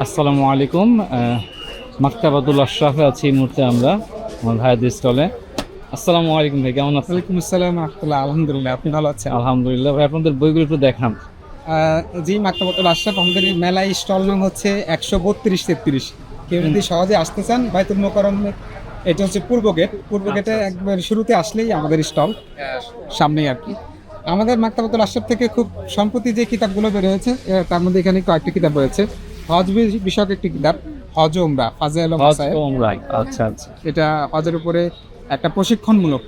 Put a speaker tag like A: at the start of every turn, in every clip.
A: আসসালামু আলাইকুম। মাক্তাবাদুল আশরাফে আছি এই মুহূর্তে আমরা আমার ভাইদের স্টলে আসসালামু আলাইকুম ভাই কেমন আছেন?
B: ওয়ালাইকুম আসসালাম রহমতুল্লাহ আলহামদুলিল্লাহ আপনি ভালো আছেন?
A: আলহামদুলিল্লাহ ভাই আপনাদের বইগুলো একটু দেখান।
B: জি মাক্তাবতুল আশরাফ আমাদের মেলায় স্টল নাম হচ্ছে একশো বত্রিশ তেত্রিশ। কেউ যদি সহজে আসতে চান বাইতুল মোকারম এটা হচ্ছে পূর্ব গেট। পূর্ব গেটে একবার শুরুতে আসলেই আমাদের স্টল সামনেই আর কি। আমাদের মাক্তাবতুল আশরাফ থেকে খুব সম্প্রতি যে কিতাবগুলো বের হয়েছে তার মধ্যে এখানে কয়েকটি কিতাব রয়েছে। হজ বিষয়ক একটি কিতাব হজ ও উমরা ফাজাইল ও
A: হজ
B: মাসায়েল।
A: ও উমরাহ। আচ্ছা আচ্ছা।
B: এটা হজের উপরে একটা প্রশিক্ষণমূলক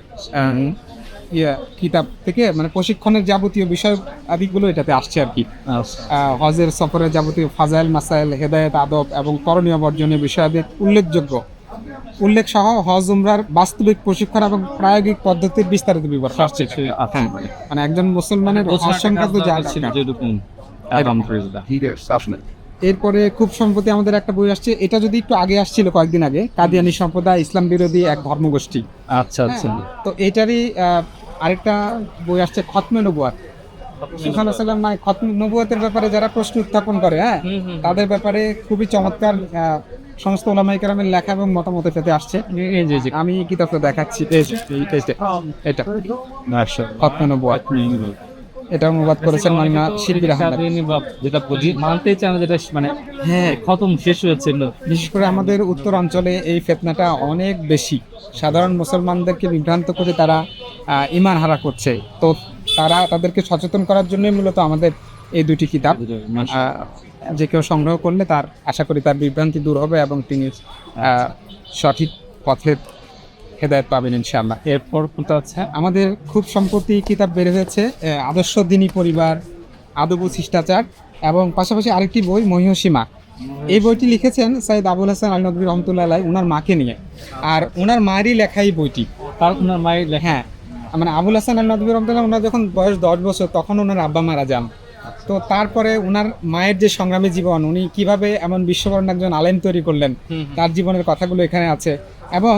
B: ইয়ে কিতাব থেকে মানে প্রশিক্ষণের যাবতীয় বিষয় আদিগুলো এটাতে আসছে আর কি।
A: আচ্ছা।
B: আহ, হজের সফরের যাবতীয় ফাজাইল মাসাইল হেদায়েত আদব এবং করণীয় বর্জনীয় বিষয়াদি উল্লেখযোগ্য। উল্লেখ সহ হজ উমরার বাস্তবিক প্রশিক্ষণ এবং প্রায়োগিক পদ্ধতির বিস্তারিত বিবরণ আসছে
A: আচ্ছা।
B: মানে একজন মুসলমানের হজ সংক্রান্ত যা
A: ছিল
B: এরপরে খুব সম্প্রতি আমাদের একটা বই আসছে। এটা যদি একটু আগে আসছিল কয়েকদিন আগে কাদিয়ানি সম্প্রদায় ইসলাম বিরোধী এক ধর্মগোষ্ঠী।
A: আচ্ছা আচ্ছা।
B: তো এটারই আরেকটা বই আসছে খতমে নবুয়াত। সুখান সাল্লাম মানে খতম নবুয়াতের ব্যাপারে যারা প্রশ্ন উত্থাপন করে হ্যাঁ তাদের ব্যাপারে খুবই চমৎকার সমস্ত ওলামাই কেরামের লেখা এবং মতামত এটাতে আসছে। আমি কিতাবটা দেখাচ্ছি। এটা। খতমে নবুয়াত। এটা অনুবাদ করেছেন আহমেদ।
A: কাদিয়ানি যেটা বুঝি মানতেই চায় যেটা মানে হ্যাঁ। খতম শেষ হয়েছে
B: বিশেষ করে আমাদের উত্তর অঞ্চলে এই ফেতনাটা অনেক বেশি। সাধারণ মুসলমানদেরকে বিভ্রান্ত করে তারা ইমান হারা করছে। তো তারা তাদেরকে সচেতন করার জন্যই মূলত আমাদের এই দুটি কিতাব যে কেউ সংগ্রহ করলে তার আশা করি তার বিভ্রান্তি দূর হবে এবং তিনি সঠিক পথের হেদায়ত পাবেন ইনশাআল্লাহ।
A: এরপর কোনটা আছে
B: আমাদের খুব সম্প্রতি কিতাব বের হয়েছে আহ, আদর্শ দিনী পরিবার আদব ও শিষ্টাচার এবং পাশাপাশি আরেকটি বই মহিষীমা। এই বইটি লিখেছেন সাইদ আবুল হাসান আল নদী রহমতুল্লাহ ওনার মাকে নিয়ে। আর ওনার মায়েরই লেখা এই বইটি।
A: তার ওনার মায়ের লেখা।
B: হ্যাঁ মানে আবুল হাসান আল নদী রহমতুল্লাহ ওনার যখন বয়স দশ বছর তখন ওনার আব্বা মারা যান। তো তারপরে ওনার মায়ের যে সংগ্রামী জীবন উনি কীভাবে এমন বিশ্ববরণ একজন আলেম তৈরি করলেন তার জীবনের কথাগুলো এখানে আছে। এবং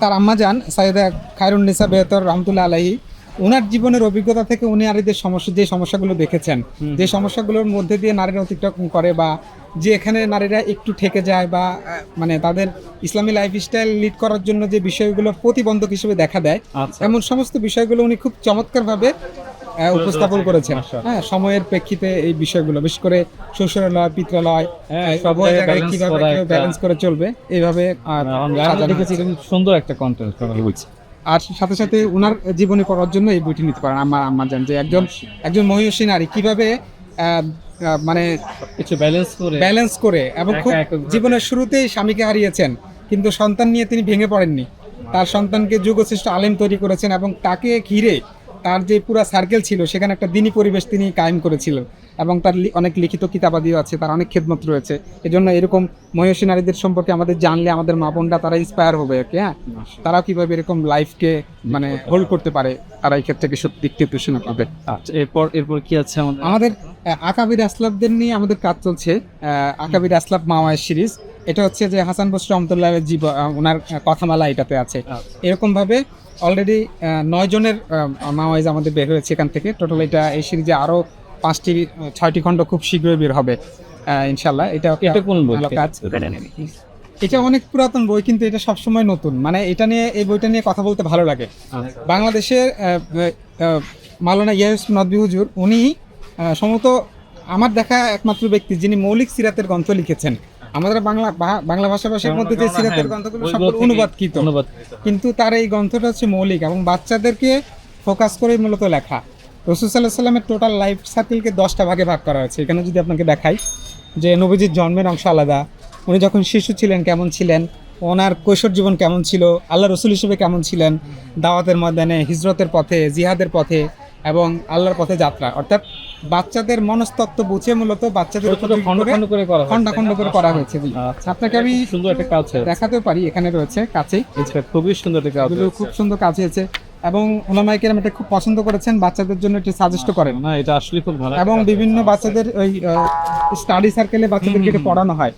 B: তার আম্মা যান সাইদা খায়রুন নিসা বেহতর রহমতুল্লাহ আলাহি ওনার জীবনের অভিজ্ঞতা থেকে উনি নারীদের সমস্যা যে সমস্যাগুলো দেখেছেন। যে সমস্যাগুলোর মধ্যে দিয়ে নারীরা অতিক্রম করে বা যে এখানে নারীরা একটু ঠেকে যায় বা মানে তাদের ইসলামী লাইফস্টাইল লিড করার জন্য যে বিষয়গুলো প্রতিবন্ধক হিসেবে দেখা দেয়
A: আচ্ছা।
B: এমন সমস্ত বিষয়গুলো উনি খুব চমৎকারভাবে উপস্থাপন করেছেন। হ্যাঁ সময়ের প্রেক্ষিতে এই বিষয়গুলো বিশেষ করে শ্বশুরালয় পিত্রালয়
A: হ্যাঁ, সব জায়গায়
B: কীভাবে ব্যালেন্স করে চলবে এইভাবে আর
A: দেখেছি সুন্দর একটা কন্টেন্ট হয়েছে।
B: আর সাথে সাথে ওনার জীবনী পড়ার জন্য এই বইটি নিতে পারেন আমার আম্মা জান যে একজন একজন মহিষী নারী কীভাবে মানে
A: কিছু ব্যালেন্স করে
B: ব্যালেন্স করে এবং খুব জীবনের শুরুতেই স্বামীকে হারিয়েছেন কিন্তু সন্তান নিয়ে তিনি ভেঙে পড়েননি। তার সন্তানকে যুগশ্রেষ্ঠ আলেম তৈরি করেছেন এবং তাকে ঘিরে তার যে পুরো সার্কেল ছিল সেখানে একটা দিনী পরিবেশ তিনি কায়েম করেছিলেন। এবং তার অনেক লিখিত কিতাবাদিও আছে তার অনেক খেদমত রয়েছে। এজন্য এরকম মহিষী নারীদের সম্পর্কে আমাদের জানলে আমাদের মা বোনরা তারা ইন্সপায়ার হবে আর কি হ্যাঁ তারাও কীভাবে এরকম লাইফকে মানে হোল্ড করতে পারে তারা এই ক্ষেত্রে কিছু দিক নির্দেশনা পাবে
A: আচ্ছা এরপর এরপর কি আছে আমাদের?
B: আমাদের আকাবির আসলাফদের নিয়ে আমাদের কাজ চলছে আকাবির আসলাফ মাওয়ায় সিরিজ। এটা হচ্ছে যে হাসান বসর রহমতুল্লাহ জীব ওনার কথামালা এটাতে আছে। এরকম ভাবে অলরেডি নয় জনের মাওয়াইজ আমাদের বের হয়েছে এখান থেকে। টোটাল এটা এই সিরিজে আরও পাঁচটি ছয়টি খণ্ড খুব শীঘ্রই বের হবে। ইনশাল্লাহ এটা
A: কোন
B: কাজ। এটা অনেক পুরাতন বই কিন্তু এটা সবসময় নতুন। মানে এটা নিয়ে এই বইটা নিয়ে কথা বলতে ভালো লাগে। বাংলাদেশের আহ, ইয়াস নদবী হুজুর উনি সম্ভবত আমার দেখা একমাত্র ব্যক্তি যিনি মৌলিক সিরাতের গ্রন্থ লিখেছেন। আমাদের বাংলা বাংলা ভাষাভাষীর মধ্যে যে সিরাতের গ্রন্থগুলো সবগুলো অনুবাদকৃত।
A: অনুবাদ
B: কিন্তু তার এই গ্রন্থটা হচ্ছে মৌলিক এবং বাচ্চাদেরকে ফোকাস করে মূলত লেখা। রসুল সাল্লাহ সাল্লামের টোটাল লাইফ সার্কেলকে দশটা ভাগে ভাগ করা হয়েছে। এখানে যদি আপনাকে দেখাই যে নবীজির জন্মের অংশ আলাদা উনি যখন শিশু ছিলেন কেমন ছিলেন ওনার কৈশোর জীবন কেমন ছিল আল্লাহ রসুল হিসেবে কেমন ছিলেন দাওয়াতের ময়দানে হিজরতের পথে জিহাদের পথে এবং আল্লাহর পথে যাত্রা। অর্থাৎ বাচ্চাদের মনস্তত্ত্ব বুঝে মূলত বাচ্চাদের
A: খন্ড
B: করে
A: খন্ড করে করা
B: খন্ড খন্ড করে করা হয়েছে।
A: আচ্ছা।
B: আপনাকে আমি
A: সুন্দর একটা কাজ
B: দেখাতেও পারি এখানে রয়েছে কাছেই
A: খুবই সুন্দর একটা কাজ
B: খুব সুন্দর কাজ হয়েছে। এবং ওলামাই কেরাম এটা খুব পছন্দ করেছেন বাচ্চাদের জন্য এটি সাজেস্ট করেন।
A: না এটা আসলে খুব ভালো
B: এবং বিভিন্ন বাচ্চাদের ওই স্টাডি সার্কেলে বাচ্চাদেরকে এটা পড়ানো হয়।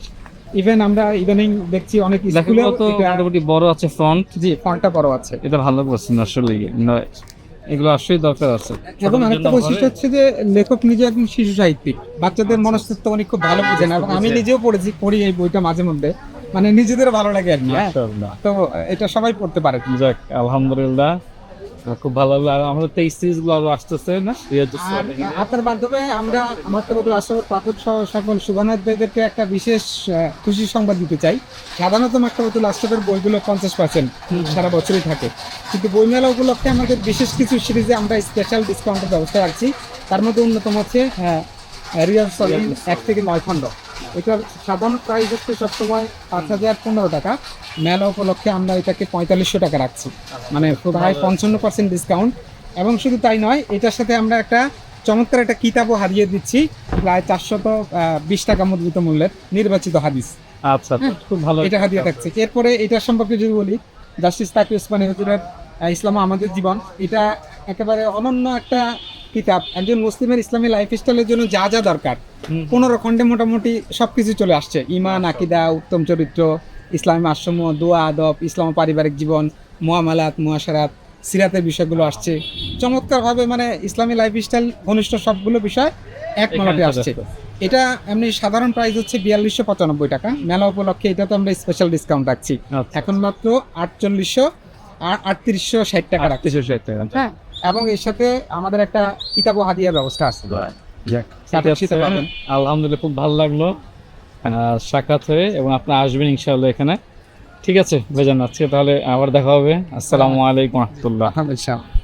B: ইভেন আমরা ইদানিং দেখছি অনেক স্কুলে
A: তো মোটামুটি বড় আছে ফ্রন্ট
B: জি ফন্টটা বড় আছে।
A: এটা ভালো করছেন আসলে এগুলো আসলেই দরকার আছে।
B: এবং আরেকটা বৈশিষ্ট্য হচ্ছে যে লেখক নিজে একজন শিশু সাহিত্যিক। বাচ্চাদের মনস্তত্ব উনি খুব ভালো বুঝেন এবং আমি নিজেও পড়েছি পড়ি এই বইটা মাঝে মধ্যে। মানে নিজেদের ভালো লাগে আর কি হ্যাঁ। তো এটা সবাই পড়তে পারে।
A: যাক আলহামদুলিল্লাহ। খুব ভালো লাগল। আর আমাদের তেইশ সিরিজগুলো আরও আসতেছে না?
B: আপনার মাধ্যমে আমরা আমার তো বলব আসলে পাঠক সহ সকল সুবানাথ ভাইদেরকে একটা বিশেষ আহ, খুশির সংবাদ দিতে চাই। সাধারণত মাক্তাবাতুল আশরাফের বইগুলো পঞ্চাশ পার্সেন্ট সারা বছরই থাকে। কিন্তু বইমেলা উপলক্ষে আমাদের বিশেষ কিছু সিরিজে আমরা স্পেশাল ডিসকাউন্টের ব্যবস্থা রাখছি। তার মধ্যে অন্যতম হচ্ছে রিয়াল সলিম এক থেকে নয় খণ্ড। এটার সাধারণ প্রাইস হচ্ছে সবসময় পাঁচ হাজার পনেরো টাকা। মেলা উপলক্ষে আমরা এটাকে পঁয়তাল্লিশশো টাকা রাখছি। মানে প্রায় পঞ্চান্ন পার্সেন্ট ডিসকাউন্ট এবং শুধু তাই নয় এটার সাথে আমরা একটা চমৎকার একটা কিতাবও হারিয়ে দিচ্ছি। প্রায় চারশত বিশ টাকা মুদ্রিত মূল্যের নির্বাচিত হাদিস।
A: আচ্ছা খুব ভালো।
B: এটা হাদিয়া থাকছে। এরপরে এটার সম্পর্কে যদি বলি জাস্টিস তাকি উসমানী হুজুরের ইসলাম আমাদের জীবন। এটা একেবারে অনন্য একটা কিতাব একজন মুসলিমের ইসলামী লাইফ স্টাইলের জন্য যা যা দরকার। পনেরো খণ্ডে মোটামুটি সবকিছু চলে আসছে। ইমান আকিদা উত্তম চরিত্র ইসলামী আশ্রম দোয়া আদব ইসলাম পারিবারিক জীবন মুয়ামালাত মুয়াশারাত সিরাতের বিষয়গুলো আসছে। চমৎকারভাবে মানে ইসলামী লাইফ স্টাইল ঘনিষ্ঠ সবগুলো বিষয় এক মলাটে আসছে। এটা এমনি সাধারণ প্রাইস হচ্ছে বিয়াল্লিশশো পঁচানব্বই টাকা। মেলা উপলক্ষে এটা তো আমরা স্পেশাল ডিসকাউন্ট রাখছি।
A: আচ্ছা।
B: এখন মাত্র আটচল্লিশশো আর আটত্রিশশো ষাট টাকা রাখছি।
A: ষাট টাকা
B: হ্যাঁ। এবং এর সাথে আমাদের একটা কিতাবও হাদিয়ার ব্যবস্থা আছে।
A: আলহামদুলিল্লাহ খুব ভালো লাগল। আহ, সাক্ষাৎ হয়ে এবং আপনি আসবেন ইনশাআল্লাহ এখানে। ঠিক আছে বেজান আজকে তাহলে আবার দেখা হবে। আসসালামু আলাইকুম রহমতুল্লাহ।